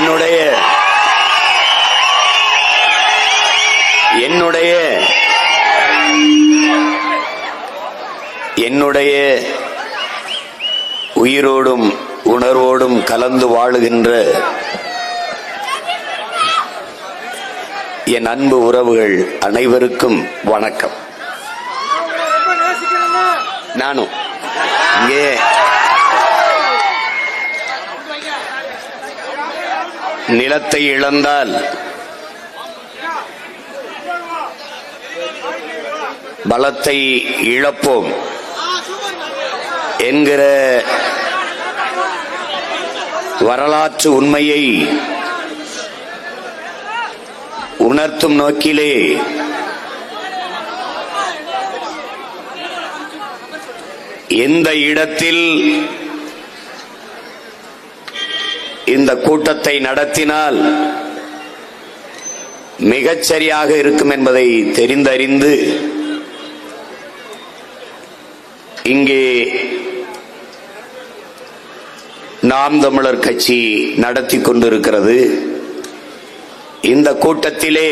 என்னுடைய என்னுடைய என்னுடைய உயிரோடும் உணர்வோடும் கலந்து வாழுகின்ற என் அன்பு உறவுகள் அனைவருக்கும் வணக்கம். நானும். இங்கே நிலத்தை இழந்தால் பலத்தை இழப்போம் என்கிற வரலாற்று உண்மையை உணர்த்தும் நோக்கிலே எந்த இடத்தில் இந்த கூட்டத்தை நடத்தினால் மிகச்சரியாக இருக்கும் என்பதை தெரிந்தறிந்து இங்கே நாம் தமிழர் கட்சி நடத்தி கொண்டிருக்கிறது. இந்த கூட்டத்திலே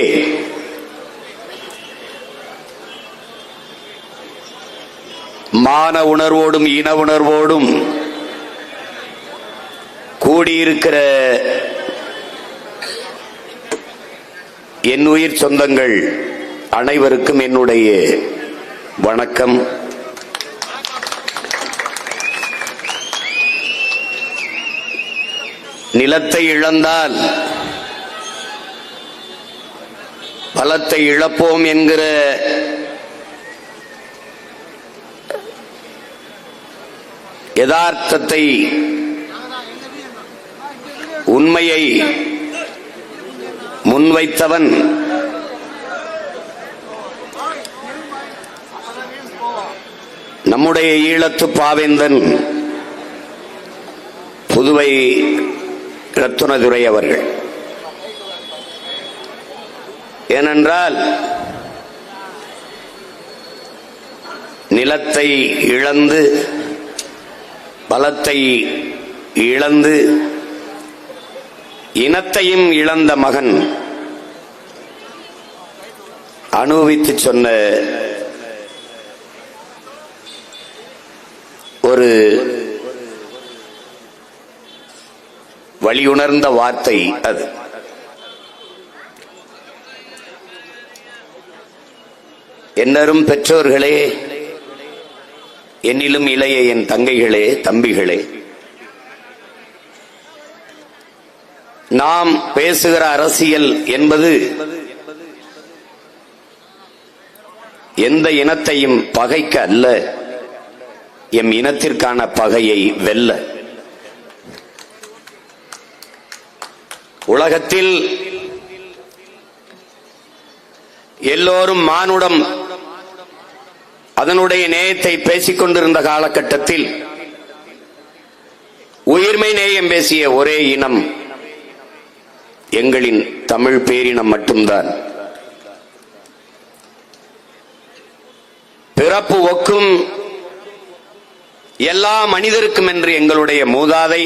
மான உணர்வோடும் இன உணர்வோடும் கூடியிருக்கிற என் உயிர் சொந்தங்கள் அனைவருக்கும் என்னுடைய வணக்கம். நிலத்தை இழந்தால் பலத்தை இழப்போம் என்கிற யதார்த்தத்தை உண்மையை முன்வைத்தவன் நம்முடைய ஈழத்து பாவேந்தன் புதுவை ரத்துனதுரை அவர்கள். ஏனென்றால் நிலத்தை இழந்து பலத்தை இழந்து இனத்தையும் இழந்த மகன். அனுபவித்து சொன்ன ஒரு வழியுணர்ந்த வார்த்தை அது. என்னரும் பெற்றோர்களே என்னிலும் இளைய என் தங்கைகளே தம்பிகளே நாம் பேசுகிற அரசியல் என்பது எந்த இனத்தையும் பகைக்க அல்ல எம் இனத்திற்கான பகையை வெல்ல. உலகத்தில் எல்லோரும் மானுடம் அதனுடைய நேயத்தை பேசிக் கொண்டிருந்த காலகட்டத்தில் உயிர்மை நேயம் பேசிய ஒரே இனம் எங்களின் தமிழ் பேரினம் மட்டும்தான். பிறப்பு ஒக்கும் எல்லா மனிதருக்கும் என்று எங்களுடைய மூதாதை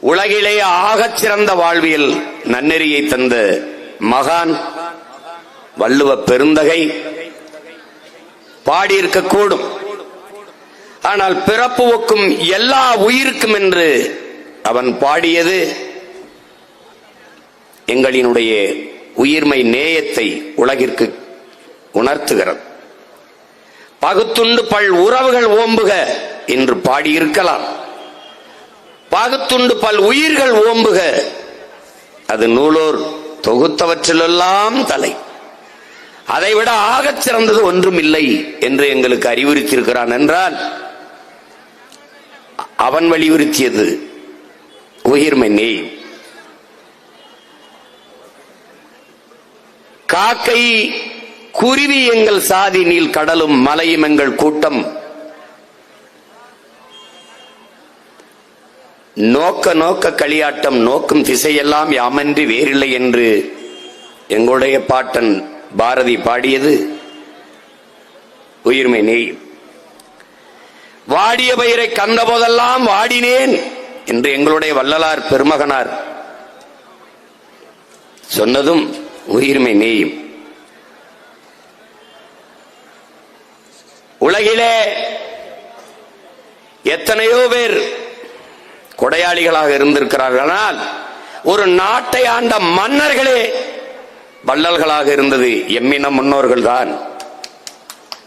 உலகிலே ஆகச் சிறந்த வாழ்வியல் நன்னெறியை தந்த மகான் வள்ளுவ பெருந்தகை பாடியிருக்கக்கூடும். ஆனால் பிறப்பு ஒக்கும் எல்லா உயிருக்கும் என்று அவன் பாடியது எங்களினுடைய உயிர்மை நேயத்தை உலகிற்கு உணர்த்துகிறது. பகுத்துண்டு பல் உறவுகள் ஓம்புக என்று பாடியிருக்கலாம். பகுத்துண்டு பல் உயிர்கள் ஓம்புக அது நூலோர் தொகுத்தவற்றிலெல்லாம் தலை. அதைவிட ஆகச் சிறந்தது ஒன்றும் இல்லை என்று எங்களுக்கு அறிவுறுத்தியிருக்கிறான் என்றால் அவன் வலியுறுத்தியது உயிர்மை நீ காக்கை குருவி எங்கள் சாதி நீல் கடலும் மலையும் எங்கள் கூட்டம். நோக்க நோக்க களியாட்டம் நோக்கும் திசையெல்லாம் யாமன்றி வேறில்லை என்று எங்களுடைய பாட்டன் பாரதி பாடியது. உயிர்மை நெய் வாடிய பயிரை கண்ட போதெல்லாம் வாடினேன். என்று எங்களுடைய வள்ளலார் பெருமகனார் சொன்னதும் உயிர்மை மேயும் உலகிலே எத்தனையோ பேர் கொடையாளிகளாக இருந்திருக்கிறார்கள் ஆனால் ஒரு நாட்டை ஆண்ட மன்னர்களே வள்ளல்களாக இருந்தது. எம்மின முன்னோர்கள் தான்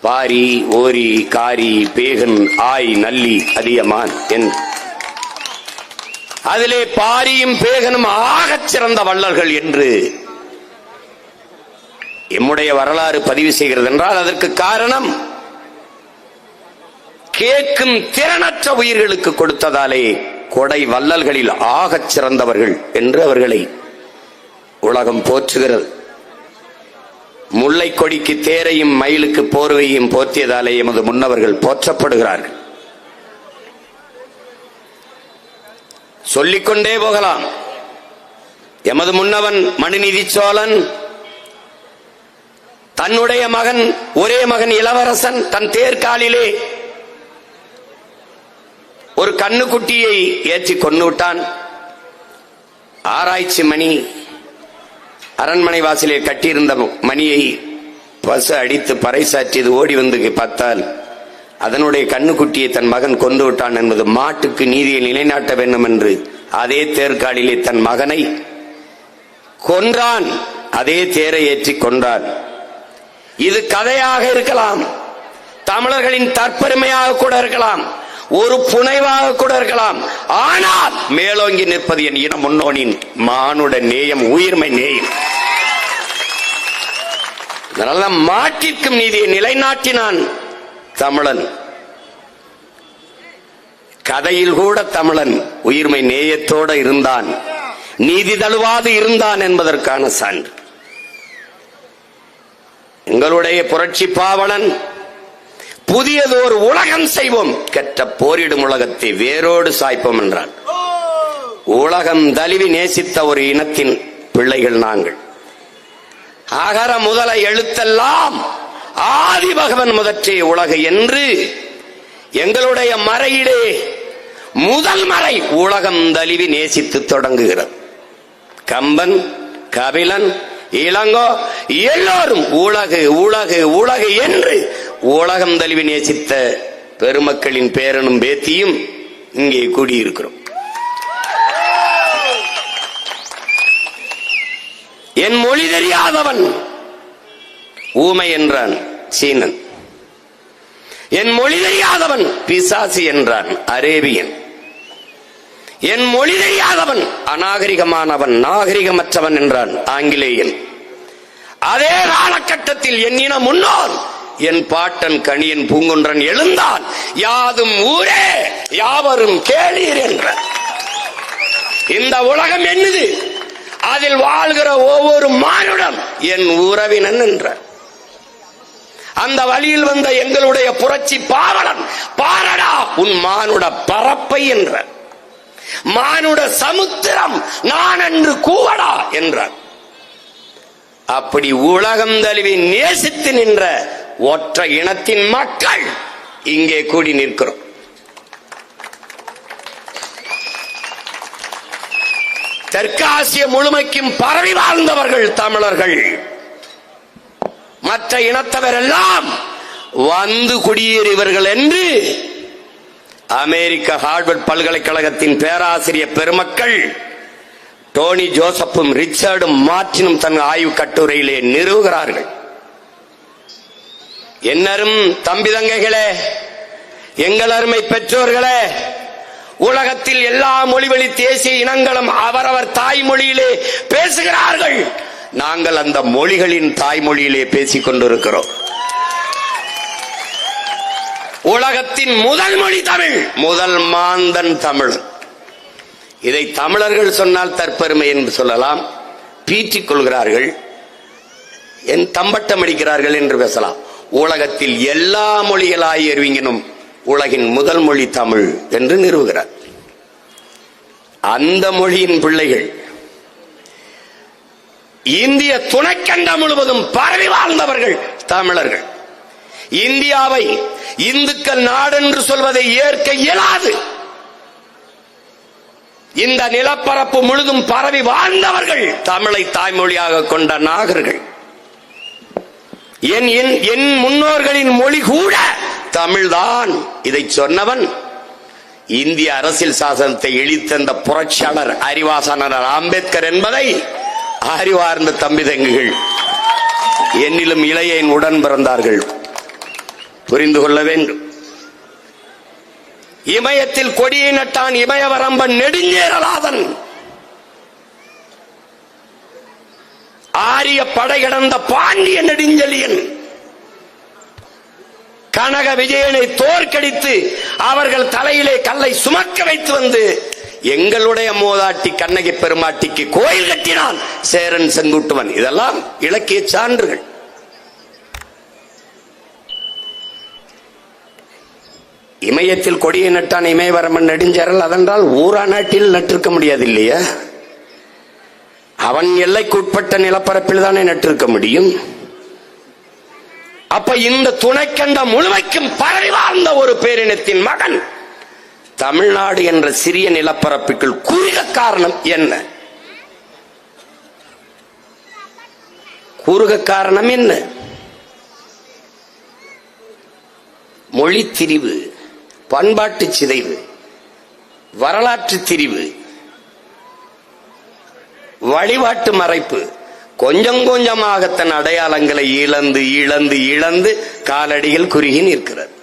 பாரி ஓரி காரி பேகன் ஆய் நல்லி அதியமான் என் அதிலே பாரியும் பேகனும் ஆகச் சிறந்த வள்ளல்கள் என்று எம்முடைய வரலாறு பதிவு செய்கிறது என்றால் அதற்கு காரணம் கேட்கும் திறனற்ற உயிர்களுக்கு கொடுத்ததாலே கொடை வள்ளல்களில் ஆகச் சிறந்தவர்கள் என்று அவர்களை உலகம் போற்றுகிறது. முல்லை கொடிக்கு தேரையும் மயிலுக்கு போர்வையும் போற்றியதாலே எமது முன்னவர்கள் போற்றப்படுகிறார்கள். சொல்லிக்கொண்டே போகலாம். எமது முன்னவன் மனுநீதி சோழன் தன்னுடைய மகன் ஒரே மகன் இளவரசன் தன் தேர்காலிலே ஒரு கண்ணுக்குட்டியை ஏற்றி கொண்டு விட்டான் ஆராய்ச்சி மணி அரண்மனை வாசலில் கட்டியிருந்த மணியை பசு அடித்து பறைசாற்றியது. ஓடி வந்து பார்த்தால் அதனுடைய கண்ணுக்குட்டியை தன் மகன் கொண்டு விட்டான் என்பது மாட்டுக்கு நீதியை நிலைநாட்ட வேண்டும் என்று அதே தேர்காலிலே தன் மகனை கொன்றான். அதே தேரை ஏற்றி கொன்றான். இது கதையாக இருக்கலாம். தமிழர்களின் தற்பெருமையாக கூட இருக்கலாம். ஒரு புனைவாக கூட இருக்கலாம். ஆனால் மேலோங்கி நிற்பது என் இன முன்னோனின் மானுட நேயம் உயிர்மை நேயம். அதனால மாட்டிற்கும் நீதியை நிலைநாட்டினான். தமிழன். கதையில் கூட தமிழன் உயிர்மை நேயத்தோட இருந்தான். நீதி தழுவாது இருந்தான் என்பதற்கான சான்று. எங்களுடைய புரட்சி பாவலன் புதியதோர் உலகம் செய்வோம். கற்ற போரிடும் உலகத்தை வேரோடு சாய்ப்போம் என்றான். உலகம் தழுவி நேசித்த ஒரு இனத்தின் பிள்ளைகள் நாங்கள். அகர முதல எழுத்தெல்லாம் ஆதி பகவன் முதற்றே உலகு என்று எங்களுடைய மறையிலே முதல் மறை உலகம் தழுவி நேசித்து தொடங்குகிறது. கம்பன் கபிலன் இளங்கோ எல்லோரும் உலகு உலகு உலகு என்று உலகம் தழுவி நேசித்த பெருமக்களின் பேரனும் பேத்தியும் இங்கே கூடியிருக்கிறோம். என் மொழி தெரியாதவன் ஊமை என்றான். சீனன். என் மொழி தெரியாதவன் பிசாசி என்றான் அரேபியன். என் மொழி தெரியாதவன் அநாகரிகமானவன் நாகரிகமற்றவன் என்றான் ஆங்கிலேயன். அதே காலகட்டத்தில் என் இன முன்னோர் என் பாட்டன் கணியன் பூங்குன்றன் எழுந்தான் யாதும் ஊரே யாவரும் கேளீர் என்ற இந்த உலகம் என்னது? அதில் வாழ்கிற ஒவ்வொரு மானுடன் என் உறவினன் என்ற அந்த வழியில் வந்த எங்களுடைய புரட்சி பாவலன் பாரடா உன் மானுட பரப்பை என்ற மானுட சமுத்திரம் நான் என்று கூவடா என்றார் அப்படி உலகம் தழுவி நேசித்து நின்ற ஒற்ற இனத்தின் மக்கள் இங்கே கூடி நிற்கிறோம். தெற்காசிய முழுமைக்கும் பரவி வாழ்ந்தவர்கள் தமிழர்கள். மற்ற இனத்தவர் எல்லாம் வந்து குடியேறியவர்கள் என்று அமெரிக்க ஹார்வர்ட் பல்கலைக்கழகத்தின் பேராசிரியர் பெருமக்கள் டோனி ஜோசப்பும் ரிச்சர்டும் மார்டினும் தன் ஆய்வு கட்டுரையிலே நிறுவுகிறார்கள். என்னரும் தம்பி தங்கைகளே எங்கள் அருமை பெற்றோர்களே உலகத்தில் எல்லா மொழிவழி தேசிய இனங்களும் அவரவர் தாய்மொழியிலே பேசுகிறார்கள். நாங்கள் அந்த மொழிகளின் தாய்மொழியிலே பேசிக் கொண்டிருக்கிறோம். உலகத்தின் முதல் மொழி தமிழ். முதல் மாந்தன் தமிழ். இதை தமிழர்கள் சொன்னால் தற்பெருமை என்று சொல்லலாம். பீற்றிக் கொள்கிறார்கள். என் தம்பட்டம் அடிக்கிறார்கள் என்று பேசலாம். உலகத்தில் எல்லா மொழிகளாய் எறிவிங்கினும் உலகின் முதல் மொழி தமிழ் என்று நிறுவுகிறார். அந்த மொழியின் பிள்ளைகள் இந்திய துணைக்கண்டம் முழுவதும் பரவி வாழ்ந்தவர்கள் தமிழர்கள். இந்தியாவை இந்துக்கள் நாடென்று சொல்வதை ஏற்க இயலாது. இந்த நிலப்பரப்பு முழுதும் பரவி வாழ்ந்தவர்கள் தமிழை தாய்மொழியாக கொண்ட நாகர்கள். என் என் என் முன்னோர்களின் மொழி கூட தமிழ்தான் இதை சொன்னவன். இந்திய அரசியல் சாசனத்தை இழித்தந்த புரட்சியாளர் அறிவாசனர் அம்பேத்கர் என்பதை அறிவார்ந்த தம்பி தங்குகள். என்னிலும் இளையன் உடன் பிறந்தார்கள். புரிந்து கொள்ள வேண்டும். இமயத்தில் கொடியை நட்டான் இமயவரம்பன் நெடுஞ்சேரலாதன் ஆரிய படையடந்த பாண்டிய நெடுஞ்செழியன். கனக விஜயனை தோற்கடித்து அவர்கள் தலையிலே கல்லை சுமக்க வைத்து வந்து எங்களுடைய மோதாட்டி கண்ணகி பெருமாட்டிக்கு கோயில் கட்டினான். சேரன் செங்குட்டுவன். இதெல்லாம் இலக்கிய சான்றுகள். இமயத்தில் கொடியை நட்டான் இமயவரமன் நெடுஞ்சரல் அதென்றால் ஊரா நாட்டில் நட்டிருக்க முடியாது இல்லையா அவன் எல்லைக்குட்பட்ட நிலப்பரப்பில் தானே நட்டிருக்க முடியும்? அப்ப இந்த துணைக்கண்ட முழுமைக்கும் பரவி வாழ்ந்த ஒரு பேரினத்தின் மகன் தமிழ்நாடு என்ற சிறிய நிலப்பரப்புக்குள் கூறுக காரணம் என்ன? குறுக காரணம் என்ன? மொழி திரிவு பண்பாட்டு சிதைவு வரலாற்று திரிவு வழிபாட்டு மறைப்பு கொஞ்சம் கொஞ்சமாக தன் அடையாளங்களை இழந்து இழந்து இழந்து காலடிகள் குறுகி நிற்கிறது.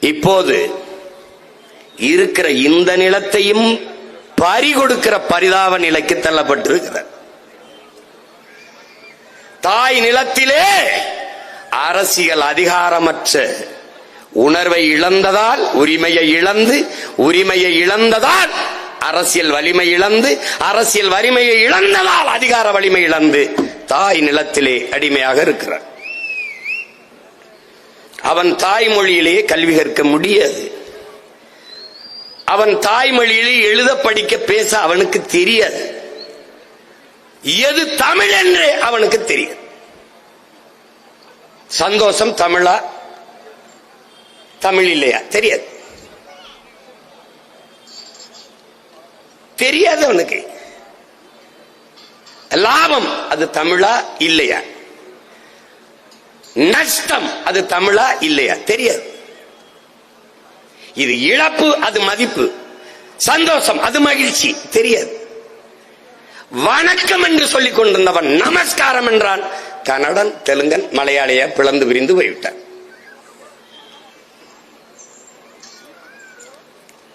இப்போது இருக்கிற இந்த நிலத்தையும் பறி கொடுக்கிற பரிதாப நிலைக்கு தள்ளப்பட்டிருக்கிறார் தாய் நிலத்திலே அரசியல் அதிகாரமற்ற உணர்வை இழந்ததால் உரிமையை இழந்து உரிமையை இழந்ததால் அரசியல் வலிமை இழந்து அரசியல் வலிமையை இழந்ததால் அதிகார வலிமை இழந்து தாய் நிலத்திலே அடிமையாக இருக்கிறார். அவன் தாய்மொழியிலேயே கல்வி கற்க முடியாது. அவன் தாய்மொழியிலே எழுத படிக்க பேச அவனுக்கு தெரியாது. எது தமிழ் என்று அவனுக்கு தெரியும் சந்தோஷம் தமிழா? தமிழ் இல்லையா? தெரியாது. தெரியாது அவனுக்கு. லாபம் அது தமிழா இல்லையா? நஷ்டம். அது தமிழா இல்லையா? தெரியாது. இது இழப்பு அது மதிப்பு. சந்தோஷம் அது மகிழ்ச்சி. தெரியாது. வணக்கம் என்று சொல்லிக் கொண்டிருந்தவன் நமஸ்காரம் என்றான். கன்னடன் தெலுங்கன் மலையாளிய பிளந்து விரிந்து போய்விட்டான்.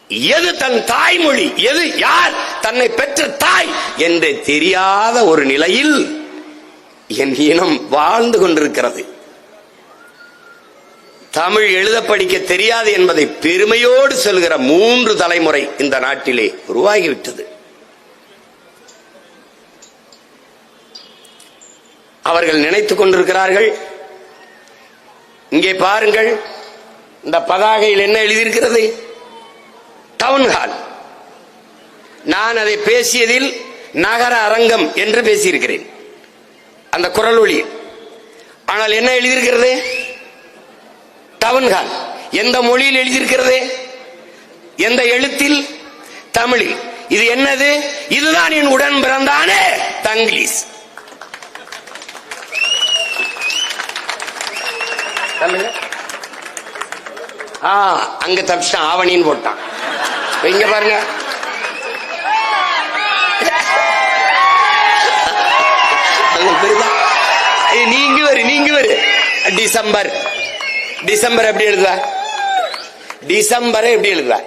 எது தன் தாய்மொழி? எது யார் தன்னை பெற்ற தாய் என்று தெரியாத ஒரு நிலையில் என் இனம் வாழ்ந்து கொண்டிருக்கிறது. தமிழ் எழுத படிக்க தெரியாது என்பதை பெருமையோடு சொல்கிற மூன்று தலைமுறை இந்த நாட்டிலே உருவாகிவிட்டது. அவர்கள் நினைத்துக் கொண்டிருக்கிறார்கள். இங்கே பாருங்கள் இந்த பதாகையில் என்ன எழுதியிருக்கிறது? டவுன் ஹால் நான் அதை பேசியதில் நகர அரங்கம் என்று பேசியிருக்கிறேன். அந்த குரல் ஒளி. ஆனால் என்ன எழுதியிருக்கிறது? ஹால் எந்த மொழியில் எழுதியிருக்கிறது? எந்த எழுத்தில்? தமிழில். இது என்னது? இதுதான் என் உடன் பிறந்தானே தங்கிலீஷ் அங்க தப்பிச்சான் ஆவணின்னு போட்டான். இங்க பாருங்க. நீங்க வரு நீங்க வரு. டிசம்பர். டிசம்பர் எப்படி எழுதுவா? டிசம்பரை எப்படி எழுதுவா?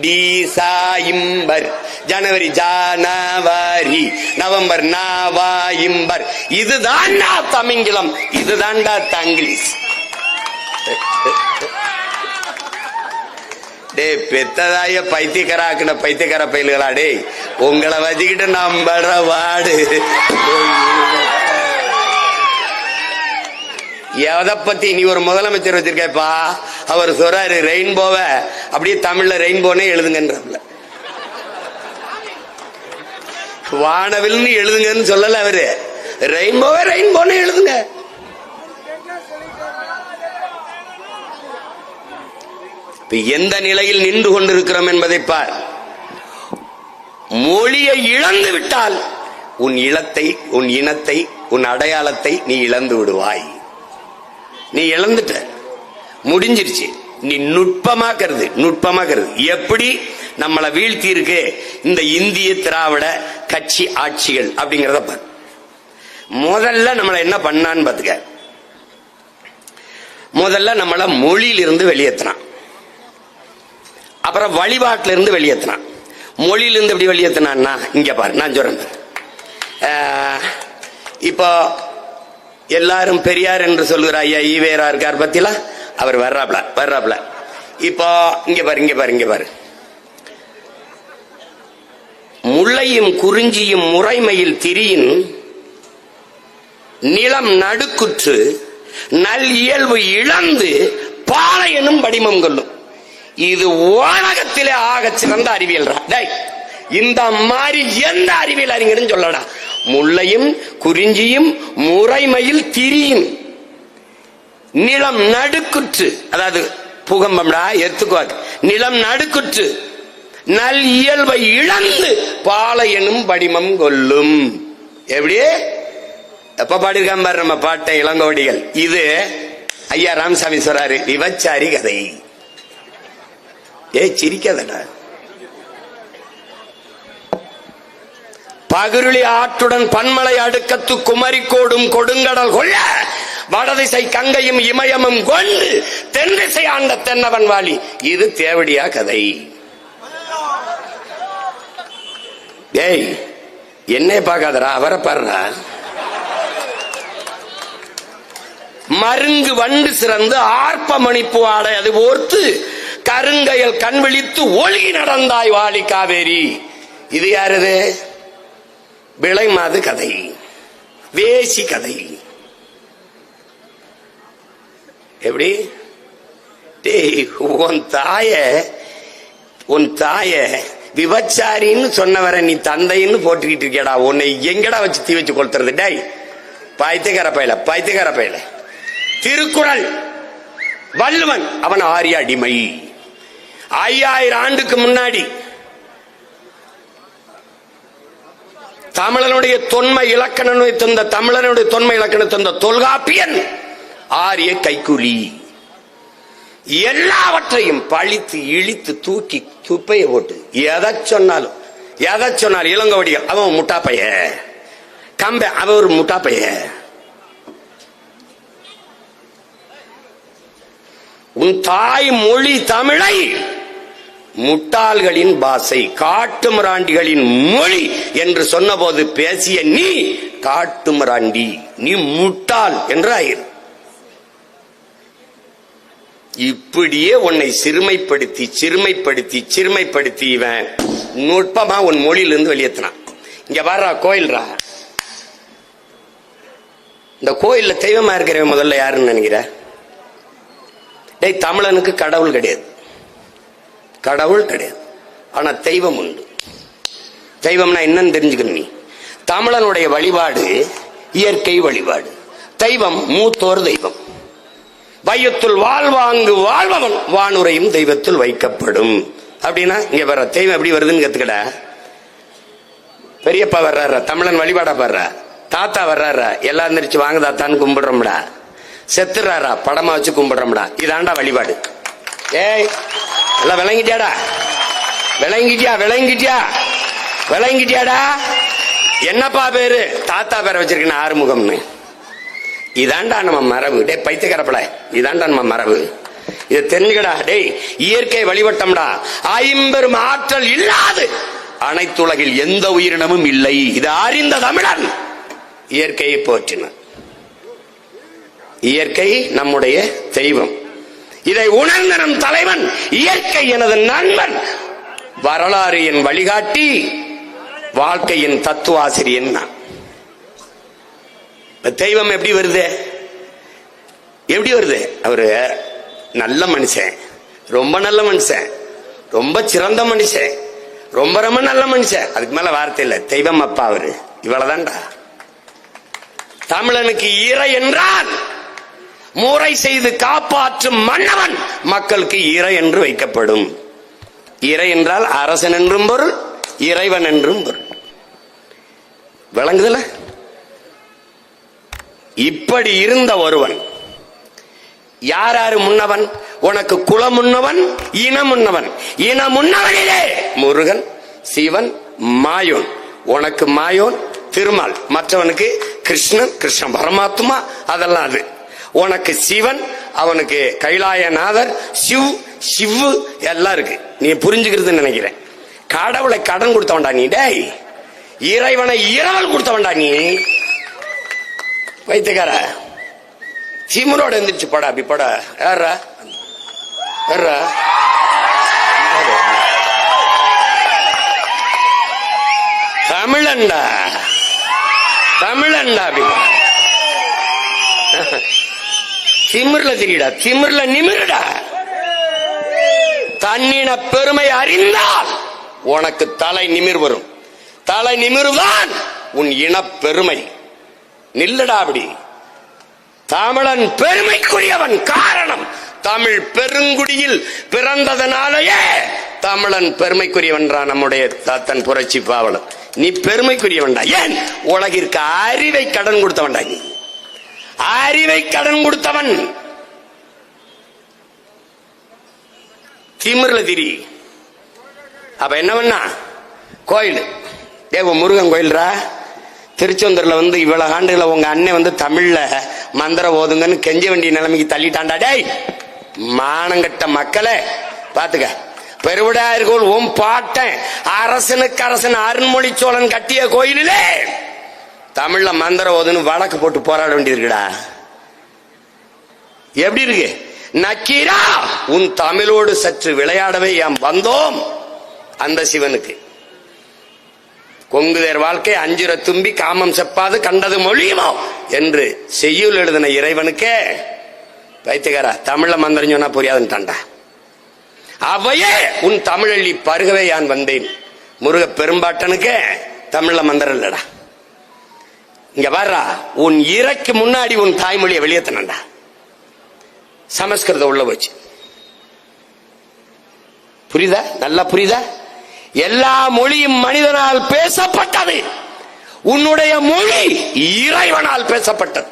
டிசாயிம்பர். ஜனவரி ஜானவரி. நவம்பர் நாவாயிம்பர். இதுதான்டா தமிங்கிலம். இதுதான்டா தங்கிலீஷ் டே பெத்ததாய பைத்தியக்காராக்குன பைத்தியக்கார பயில்களா டேய். உங்களை வச்சுக்கிட்டு நம்பட வாடு எதை பத்தி நீ ஒரு முதலமைச்சர் வச்சிருக்கேப்பா? அவர் சொல்றாரு ரெயின்போவ அப்படியே தமிழ்ல ரெயின்போனே எழுதுங்கன்றதுல வானவில்னு எழுதுங்கன்னு சொல்லல அவரு. ரெயின்போவே ரெயின்போனே எழுதுங்க. எந்த நிலையில் நின்று கொண்டிருக்கிறோம் என்பதை பார். மொழியை இழந்து விட்டால் உன் இளத்தை உன் இனத்தை உன் அடையாளத்தை நீ இழந்து விடுவாய். நீ இழந்துட்ட. முடிஞ்சிருச்சு. நீ நுட்பமாக்கிறது நுட்பமாக்கிறது. எப்படி நம்மளை வீழ்த்தி இருக்கு இந்த இந்திய திராவிட கட்சி ஆட்சிகள் அப்படிங்கறத பாரு. முதல்ல நம்மளை என்ன பண்ணான்னு பாத்துக்க. முதல்ல நம்மள மொழியிலிருந்து வெளியேற்றினான் அப்புறம் வழிபாட்டில இருந்து வெளியேற்றினான் மொழியிலிருந்து எப்படி வெளியேற்றினான்னா இங்க பாரு நான் சொல்றேன் இப்போ எல்லாரும் பெரியார் என்று சொல்கிற ஐயா ஈவேரா இருக்கார் பத்திலா? அவர் வர்றாப்ல வர்றாப்ல. இப்போ இங்க பாரு இங்க பாரு இங்க பாரு. முல்லையும் குறிஞ்சியும் முறைமையில் திரியின் நிலம் நடுக்குற்று நல் இயல்பு இழந்து பாளையனும் வடிமம் கொள்ளும். இது உலகத்திலே ஆகச் சிறந்த அறிவியல் இந்த மாதிரி எந்த அறிவியல் அறிஞரும் சொல்லடா. முல்லையும் குறிஞ்சியும் முறைமையில் திரியும் நிலம் நடுக்குற்று. அதாவது பூகம்பம்டா எத்துக்குவாது நிலம் நடுக்குற்று. நல் இயல்பை இழந்து பாளையனும் படிமம் கொல்லும் எப்படி? எப்ப பாடியிருக்காம பாரு நம்ம பாட்டை இளங்கோடிகள். இது ஐயா ராமசாமி சொல்றாரு விபச்சாரி கதை. ஏ சிரிக்காதடா. பகிருளி ஆற்றுடன் பன்மலை அடுக்கத்து குமரிக்கோடும் கொடுங்கடல் கொள்ள வடதிசை கங்கையும் இமயமும் கொண்டு தென்திசை ஆண்ட தென்னவன் வாலி. இது தேவடியா கதை. ஏய் என்னை பார்க்காதரா அவரை பாருடா. மருங்கு வண்டு சிறந்து ஆர்ப்ப மணிப்பு ஆடை அது ஓர்த்து கருங்கையல் கண் விழித்து ஒழுகி நடந்தாய் வாலி காவேரி. இது யாருதே? விளைமாது கதை. வேசி கதை. எப்படி? டேய் உன் தாய உன் தாய விபச்சாரின்னு சொன்னவரை நீ தந்தைன்னு போட்டுக்கிட்டு இருக்கியடா. உன்னை எங்கடா வச்சு தீ வச்சு கொளுத்துறது? டேய் பைத்தியக்கார பயில பைத்தியக்கார பயில. திருக்குறள். வள்ளுவன் அவன் ஆரிய அடிமை. ஐயாயிரம் ஆண்டுக்கு முன்னாடி தமிழனுடைய தொன்மை இலக்கணம் தந்த தமிழனுடைய தொன்மை இலக்கணத்தை தந்த தொல்காப்பியன் ஆரிய கைக்கூலி. எல்லாவற்றையும் பழித்து இழித்து தூக்கி துப்பைய போட்டு எதை சொன்னாலும் எதை சொன்னாலும் இளங்கோடிகள் அவன் முட்டாப்பைய. கம்ப அவன் ஒரு முட்டாப்பைய. உன் தாய் மொழி தமிழை முட்டாள்களின் பாசை காட்டுமிராண்டிகளின் மொழி என்று சொன்னபோது பேசிய நீ காட்டுமிராண்டி நீ முட்டாள் என்று ஆயிரு இப்படியே உன்னை சிறுமைப்படுத்தி சிறுமைப்படுத்தி சிறுமைப்படுத்தி இவன் நுட்பமா உன் மொழியிலிருந்து வெளியேற்றினான் இங்க வர்றா கோயில்ரா. இந்த கோயில்ல தெய்வமா இருக்கிறவன் முதல்ல யாருன்னு நினைக்கிற? டேய் தமிழனுக்கு கடவுள் கிடையாது. கடவுள் கிடையாது. ஆனா தெய்வம் உண்டு. தெய்வம்னா என்னன்னு தெரிஞ்சுக்கணும் நீ. தமிழனுடைய வழிபாடு இயற்கை வழிபாடு. தெய்வம் மூத்தோர் தெய்வம். வையத்துள் வாழ்வாங்கு வாழ்பவன் வானுரையும் தெய்வத்தில் வைக்கப்படும். அப்படின்னா இங்க வர்ற தெய்வம் எப்படி வருதுன்னு கத்துக்கடா. பெரியப்பா வர்றாரா? தமிழன் வழிபாடா பாடுறா? தாத்தா வர்றாரா? எல்லாம் எந்திரிச்சு வாங்க தாத்தான்னு கும்பிடுறோம்டா. செத்துறாரா? படமா வச்சு கும்பிடுறோம்டா. இதாண்டா வழிபாடு. ஏய் எல்லாம் விளங்கிட்டியாடா? விளங்கிட்டியா விளங்கிட்டியா? விளங்கிட்டியாடா? என்னப்பா பேரு? தாத்தா பேரை வச்சிருக்கேன் ஆறுமுகம்னு. இதாண்டா நம்ம மரபு. டே பைத்தியக்காரப்பல இதாண்டா நம்ம மரபு. இதை தெரிஞ்சுக்கடா. டேய் இயற்கை வழிபட்டம்டா. ஐம்பெரும் ஆற்றல் இல்லாது. அனைத்துலகில் எந்த உயிரினமும் இல்லை. இது அறிந்த தமிழன். இயற்கையை போற்றின. இயற்கை நம்முடைய தெய்வம். இதை உணர்ந்த நம் தலைவன் இயற்கை எனது நண்பன். வரலாறு என் வழிகாட்டி வாழ்க்கையின் தத்துவாசிரியன் நான். தெய்வம் எப்படி வருது? எப்படி வருது? அவரு நல்ல மனுஷன். ரொம்ப நல்ல மனுஷன். ரொம்ப சிறந்த மனுஷன். ரொம்ப ரொம்ப நல்ல மனுஷன். அதுக்கு மேல வார்த்தை இல்ல. தெய்வம் அப்பா அவரு. இவ்வளவுதான்டா தமிழனுக்கு ஈர என்றால் முறை செய்து காப்பாற்றும் மன்னவன் மக்களுக்கு இறை என்று வைக்கப்படும். இறை என்றால் அரசன் என்றும் பொருள் இறைவன் என்றும் பொருள். விளங்குதல? இப்படி இருந்த ஒருவன் யார் யாரு முன்னவன்? உனக்கு குலம் முன்னவன் இனம் முன்னவன். இன முன்னவனிலே முருகன் சிவன் மாயோன். உனக்கு மாயோன் திருமால். மற்றவனுக்கு கிருஷ்ணன் கிருஷ்ண பரமாத்மா அதெல்லாம் அது. உனக்கு சிவன் அவனுக்கு கைலாயநாதர் சிவ் சிவ்வு எல்லாம் இருக்கு. நீ புரிஞ்சுக்கிறதுன்னு நினைக்கிறேன். கடவுளை கடன் கொடுத்தவன்டா நீ டேய். இறைவனை இரவல் கொடுத்தவன்டா நீ. வைத்துக்கார சிமரோட எந்திரிச்சு படா அப்படி படா. யாரா யாரா தமிழன்டா. தமிழன்டா அப்படி. திமிர்ல தெரியடா திமிர்ல நிமிருடா. தன்னின பெருமை அறிந்தால் உனக்கு தலை நிமிர் வரும். தலை நிமிர்தான் உன் இனப் பெருமை. நில்லடா அப்படி. தமிழன் பெருமைக்குரியவன் காரணம் தமிழ் பெருங்குடியில் பிறந்ததனாலேயே தமிழன் பெருமைக்குரியவன்றான் நம்முடைய தாத்தன் புரட்சி பாவலன். நீ பெருமைக்குரியவன்டா. ஏன்? உலகிற்கு அறிவை கடன் கொடுத்தவன்டா நீ. அறிவை கடன் கொடுத்தவன். திமிரில் திரி. அப்ப என்ன பண்ணா? கோயில். தேவ முருகன் கோயில்ரா? திருச்செந்தூர்ல வந்து இவ்வளவு ஆண்டுகள உங்க அண்ணன் வந்து தமிழ்ல மந்திரம் ஓதுங்கன்னு கெஞ்ச வேண்டிய நிலைமைக்கு தள்ளிட்டாண்டா டேய் மானங்கட்ட மக்களே பாத்துக்க. பெருவிடாயர்கள் உன் பாட்டன் அரசனுக்கு அரசன் அருண்மொழி சோழன் கட்டிய கோயிலிலே தமிழ்ல மந்திரம் ஓதுன்னு வழக்கு போட்டு போராட வேண்டியிருக்குடா. எப்படி இருக்கு? நக்கீரா! உன் தமிழோடு சற்று விளையாடவே என் வந்தோம்? அந்த சிவனுக்கு. கொங்குதேர் வாழ்க்கை அஞ்சுர தும்பி காமம் செப்பாது கண்டது மொழியுமோ? என்று செய்யுள் எழுதின இறைவனுக்கே வைத்துக்காரா தமிழ்ல மந்திரம் சொன்னா புரியாதுன்ட்டான்டா. அவையே உன் தமிழள்ளி பருகவே யான் வந்தேன்? முருக பெரும்பாட்டனுக்கு தமிழ்ல மந்திரம் இல்லடா. இங்க வர்றா. உன் இறைக்கு முன்னாடி உன் தாய்மொழியை வெளியேத்தனண்டா சமஸ்கிருதம் உள்ள போச்சு. புரியுதா? நல்லா புரியுதா? எல்லா மொழியும் மனிதனால் பேசப்பட்டது. உன்னுடைய மொழி இறைவனால் பேசப்பட்டது.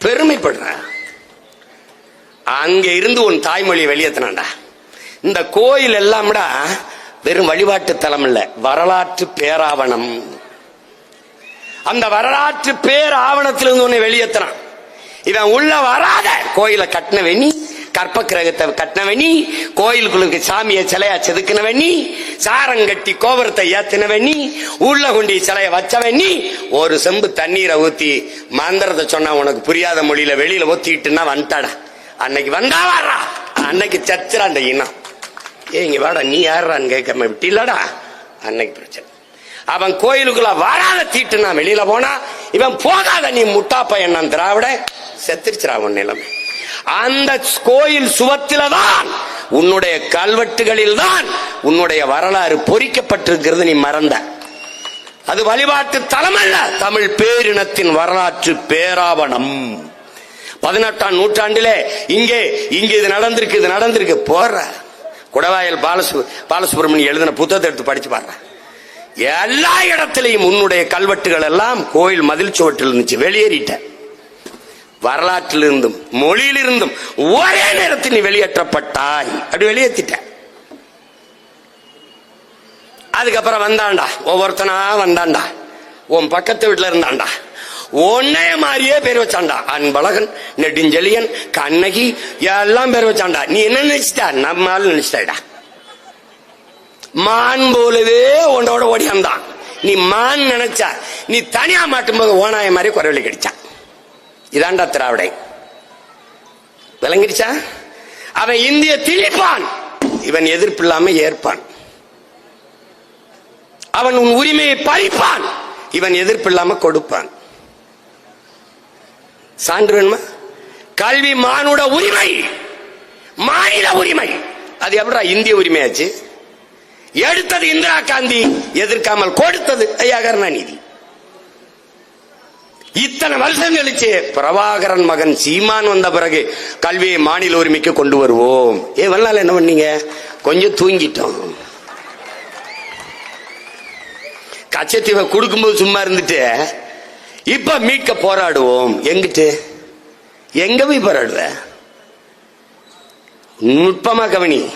பெருமைப்படுற. அங்க இருந்து உன் தாய்மொழியை வெளியேத்தினான்டா. இந்த கோயில் எல்லாம்டா வெறும் வழிபாட்டு தலம் இல்ல வரலாற்று பேராவணம். அந்த வரலாற்று பேராவணத்திலிருந்து உன்னை வெளியேத்துறான். இவன் உள்ள வராத கோயிலை கட்டினவன் கற்ப கிரகத்தை கட்டினவன் நீ கோயிலுக்குள்ள சாமியை சிலையா செதுக்கினவன் நீ சாரம் கட்டி கோபுரத்தை ஏத்தினவன் உள்ள கொண்டி சிலைய வச்சவன் ஒரு செம்பு தண்ணீரை ஊத்தி மந்திரத்தை சொன்னா உனக்கு புரியாத மொழியில வெளியில ஊத்திட்டுன்னா வந்துட்டாடா. அன்னைக்கு வந்தா வாரா அன்னைக்கு சச்சுரா அந்த இனம். ஏ இங்க வாடா நீ யாருறான்னு கேட்காம இல்லடா அன்னைக்கு பிரச்சனை. அவன் கோயிலுக்குள்ள வராத தீட்டுனா வெளியில போனா இவன் போகாத நீ முட்டா பையன் திராவிட செத்துருச்சுரா உன் நிலைமை. அந்த கோயில் சுவத்தில தான் உன்னுடைய கல்வெட்டுகளில் தான் உன்னுடைய வரலாறு பொறிக்கப்பட்டிருக்கிறது நீ மறந்த. அது வழிபாட்டு தலம் அல்ல தமிழ் பேரினத்தின் வரலாற்று பேராவணம். பதினெட்டாம் நூற்றாண்டிலே இங்கே இங்கே இது நடந்திருக்கு இது நடந்திருக்கு போற. குடவாயல் பாலசு பாலசுப்ரமணியம் எழுதின புத்தகத்தை எடுத்து படிச்சு பாடுறேன் எல்லா இடத்திலையும் உன்னுடைய கல்வெட்டுகள் எல்லாம் கோயில் மதில் சுவற்றில் இருந்துச்சு வெளியேறிட்ட. வரலாற்றிலிருந்தும் மொழியிலிருந்தும் ஒரே நேரத்தில் நீ வெளியேற்றப்பட்டாய். அப்படி வெளியேற்றிட்ட அதுக்கப்புறம் வந்தான்டா ஒவ்வொருத்தனா வந்தான்டா உன் பக்கத்து வீட்டில் இருந்தான்டா உன்னைய மாதிரியே பேர் வச்சாண்டா அன்பழகன் நெடுஞ்செழியன் கண்ணகி எல்லாம் பேர் வச்சாண்டா நீ என்ன நினைச்சிட்டா? நம்மால் நினைச்சிட்டா மான் போலவே உன்னோட ஓடியாந்தான். நீ மான் நினைச்சா நீ தனியா மாட்டும் போது ஓனாய மாதிரி குரவழி கடிச்சான் இதாண்டா திராவிடை. விளங்கிடுச்சா? அவன் இந்திய திணிப்பான். இவன் எதிர்ப்பு இல்லாம ஏற்பான். அவன் உன் உரிமையை பறிப்பான். இவன் எதிர்ப்பு இல்லாம கொடுப்பான். சான்று வேணுமா? கல்வி மானுட உரிமை. மாநில உரிமை. அது எப்படா இந்திய உரிமையாச்சு? எடுத்தது இந்திரா காந்தி எதிர்க்காமல் கொடுத்தது ஐயா கருணாநிதி இத்தனை வருஷம் கழிச்சு பிரபாகரன் மகன் சீமான் வந்த பிறகு கல்வியை மாநில உரிமைக்கு கொண்டு வருவோம். ஏ வல்லால என்ன பண்ணீங்க? கொஞ்சம் தூங்கிட்டோம். கச்சத்தீவை கொடுக்கும்போது சும்மா இருந்துட்டு இப்ப மீட்க போராடுவோம். எங்கிட்டு? எங்க போய் போராடுவ? நுட்பமா கவனி.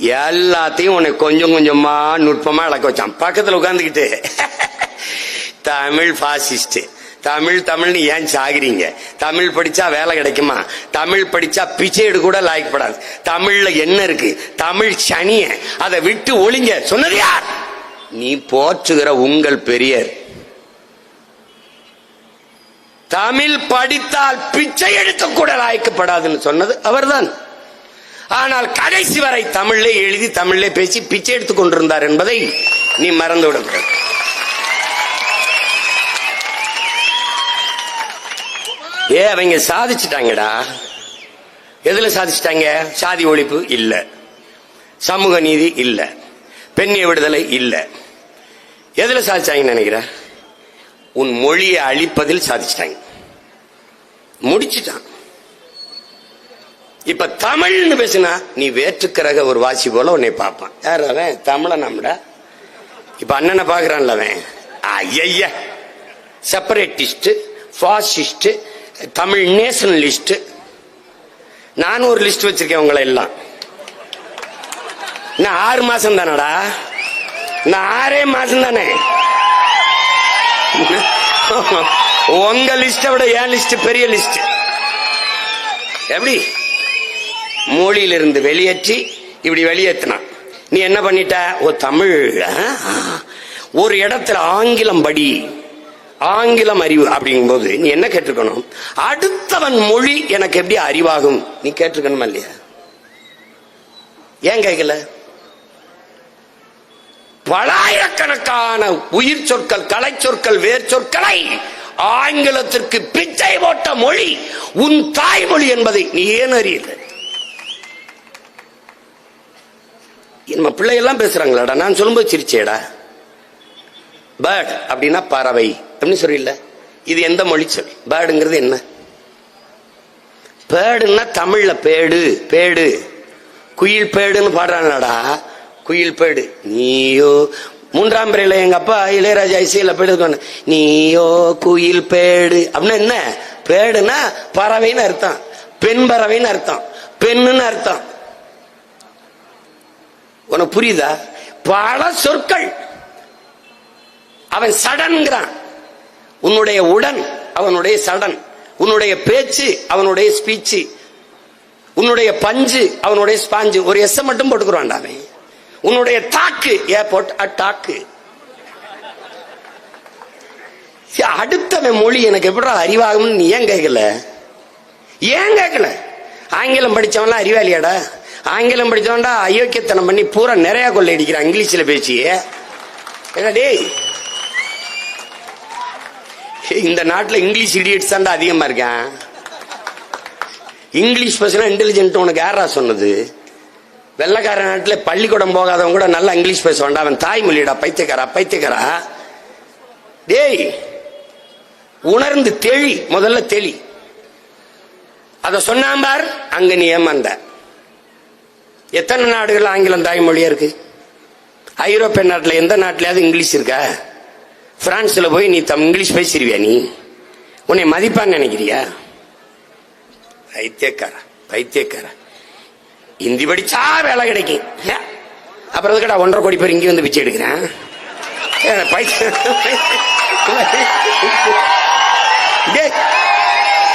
எல்லாத்தையும் உன்னை கொஞ்சம் கொஞ்சமா நுட்பமா இழக்க வச்சான். பக்கத்துல உட்காந்துக்கிட்டு தமிழ் பாசிஸ்ட் தமிழ் தமிழ்னு ஏன் சாகிறீங்க? தமிழ் படிச்சா வேலை கிடைக்குமா? தமிழ் படிச்சா பிச்சைடு கூட லாய்க்கப்படாது தமிழ்ல என்ன இருக்கு? தமிழ் சனிய. அதை விட்டு ஒளிங்க. சொன்னது யார்? நீ போற்றுகிற உங்கள் பெரியர். தமிழ் படித்தால் பிச்சை எடுக்க கூட லாய்க்கப்படாதுன்னு சொன்னது அவர்தான். ஆனால் கடைசி வரை தமிழ்லே எழுதி தமிழ்லே பேசி பிச்சை எடுத்துக் கொண்டிருந்தார் என்பதை நீ மறந்து விடக்கூடாது ஏ அவங்க சாதிச்சிட்டாங்கடா. எதுல சாதிச்சிட்டாங்க? சாதி ஒழிப்பு இல்ல. சமூக நீதி இல்ல. பெண்ணிய விடுதலை இல்ல. எதுல சாதிச்சாங்கன்னு நினைக்கிற? உன் மொழியை அழிப்பதில் சாதிச்சிட்டாங்க. முடிச்சிட்டான். இப்ப தமிழ்னு பேசினா நீ வேற்றுக்கிறக ஒரு வாசி போல உன்னை பார்ப்பான். யார் அவன்? தமிழ நம்மடா. இப்ப அண்ணனை பாக்குறான்ல அவன். ஐய செப்பரேட்டிஸ்ட் ஃபாசிஸ்ட் தமிழ் நேஷனலிஸ்ட் நானும் ஒரு லிஸ்ட் வச்சிருக்கேன் உங்களை எல்லாம். நான் ஆறு மாசம் தானடா. நான் ஆறே மாசம் தானே. உங்க லிஸ்ட விட என் லிஸ்ட் பெரிய லிஸ்ட் எப்படி? மொழியிலிருந்து வெளியேற்றி இப்படி வெளியேற்றினான் நீ என்ன பண்ணிட்ட? ஓ தமிழ். ஒரு இடத்துல ஆங்கிலம் படி ஆங்கிலம் அறிவு அப்படிங்கும்போது நீ என்ன கேட்டிருக்கணும்? அடுத்தவன் மொழி எனக்கு எப்படி அறிவாகும்? நீ கேட்டிருக்கணுமா இல்லையா? ஏன் கேட்கல? பலாயிரக்கணக்கான உயிர் சொற்கள் கலை சொற்கள் வேர் சொற்களை ஆங்கிலத்திற்கு பிச்சை போட்ட மொழி உன் தாய்மொழி என்பதை நீ ஏன் அறியல? நம்ம பிள்ளையெல்லாம் பேசுறாங்களாடா? நான் சொல்லும்போது சிரிச்சேடா. பேர்ட் அப்படின்னா பறவை. அப்படின்னு சொல்லிடல இது எந்த மொழி சொல்? பேர்டுங்கிறது என்ன? பேடுன்னா தமிழ்ல பேடு பேடு. குயில் பேடுன்னு பாடுறாங்கடா குயில் பேடு. நீயோ மூன்றாம் பிறையில எங்க அப்பா இளையராஜா இசையில போயிட்டு நீயோ குயில் பேடு அப்படின்னா என்ன? பேடுனா பறவைன்னு அர்த்தம். பெண் பறவைன்னு அர்த்தம். பெண்ணுன்னு அர்த்தம். உனக்கு புரியுதா? பல சொற்கள். அவன் சடன்கிறான். உன்னுடைய உடன் அவனுடைய சடன். உன்னுடைய பேச்சு அவனுடைய ஸ்பீச்சு. உன்னுடைய பஞ்சு அவனுடைய ஸ்பாஞ்சு. ஒரு எஸ்ஸை மட்டும் போட்டுக்கிறான்டா அவன். உன்னுடைய தாக்கு. ஏர்போர்ட் அட்டாக்கு அடுத்தவன் மொழி எனக்கு எப்படி அறிவாகும்னு நீ ஏன் கேட்கல? ஏன் கேட்கல? ஆங்கிலம் படிச்சவன்லாம் அறிவாளியாடா. ஆங்கிலம் படிச்சவன்டா அயோக்கியத்தனம் பண்ணி பூரா நிறைய கொள்ளையடிக்கிறான் இங்கிலீஷ்ல பேசி என்ன டேய்? இந்த நாட்டில் இங்கிலீஷ் இடியட்ஸ் தான்டா அதிகமா இருக்கான். இங்கிலீஷ் பேசினா இன்டெலிஜென்ட் உனக்கு யாரா சொன்னது? வெள்ளக்கார நாட்டில் பள்ளிக்கூடம் போகாதவன் கூட நல்லா இங்கிலீஷ் பேசுவான்டா. அவன் தாய்மொழிடா பைத்தியக்காரா பைத்தியக்காரா? டேய் உணர்ந்து தெளி முதல்ல தெளி. அத சொன்னாம்பார் அங்க நீ ஏமாந்த. எத்தனை நாடுகள் ஆங்கிலம் தாய்மொழியா இருக்கு? ஐரோப்பிய நாட்டில் எந்த நாட்டிலயாவது இங்கிலீஷ் இருக்கா? பிரான்ஸ்ல போய் நீ தம் இங்கிலீஷ் பேசிடுவியா நீ? உன்னை மதிப்பான்னு நினைக்கிறியா? பைத்தியக்காரா பைத்தியக்காரா. ஹிந்தி படிச்சா வேலை கிடைக்கும். அப்புறம் எதுக்கடா ஒன்றரை கோடி பேர் இங்கே வந்து பிச்சை எடுக்கிறேன்? பைசா